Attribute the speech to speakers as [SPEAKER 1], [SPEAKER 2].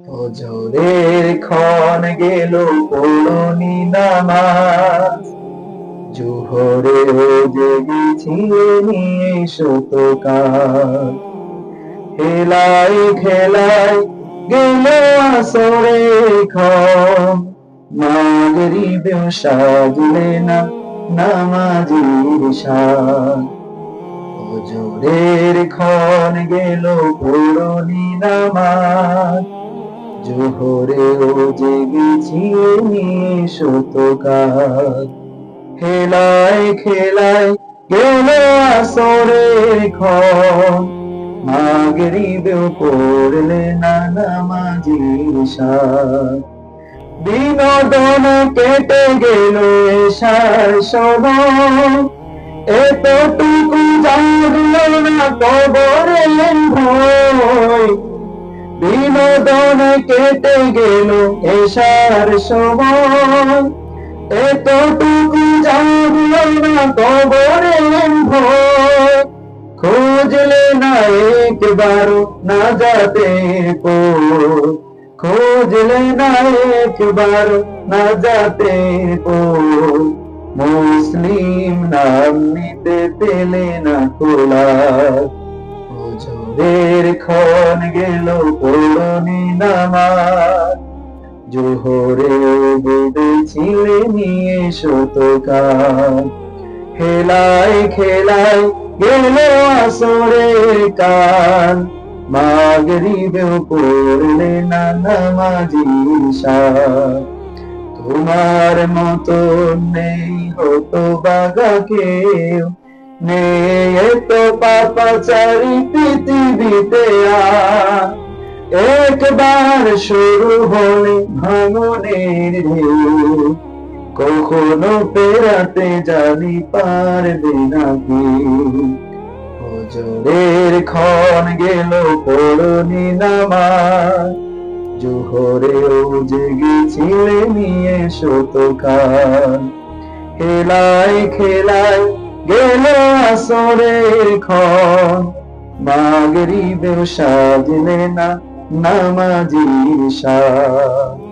[SPEAKER 1] ফজরের ক্ষণ গেল পড়নি নামাজ। জোহরে জেগেছি নিয়ে শতকাল খেলাই খেলাই গেল আসরে ক্ষণ। মাগরিবেও সাজলে না নামাজির শান ফজরের ক্ষণ গেল পড়নি নামাজ। জোহরে ও জেগেছি নিয়ে শতকাল খেলায় খেলায় গেল আসরের ক্ষণ মাগরিবেও পড়লে না নামাজির শান বিনোদন কেটে গেল এসার এতটুকু জানলো না কবরের ভয়। কেটে গেল এসার সময়। এতটুকু জানলো না কবরের ভয়। খুঁজলে না একবার না যাতে খুঁজলে না একবার না যাতে মুসলিম নাম নিতে পেলে না খোলা। হুজুরের ক্ষণ গেল পড়নি নামাজ। জোহরে বেঁধেছিলে নিয়ে শতকাল খেলায় খেলায় গেল আসরের কাল। মাগরিবেও পড়লে না নামাজির শান তোমার মতো নেই হতো বাগা কেউ। নেই এত পাপাচারি পৃথিবীতে একবার শুরু হলে ভাঙনের কখনো পেরাতে জানি পারবে না কেউ হজরের ক্ষণ গেল পড়নি নামাজ। জোহরেও জেগেছিলে নিয়ে শতকাল খেলায় খেলায় গেল আসরের ক্ষণ মাগরিবেও সাজলে না নামাজির শান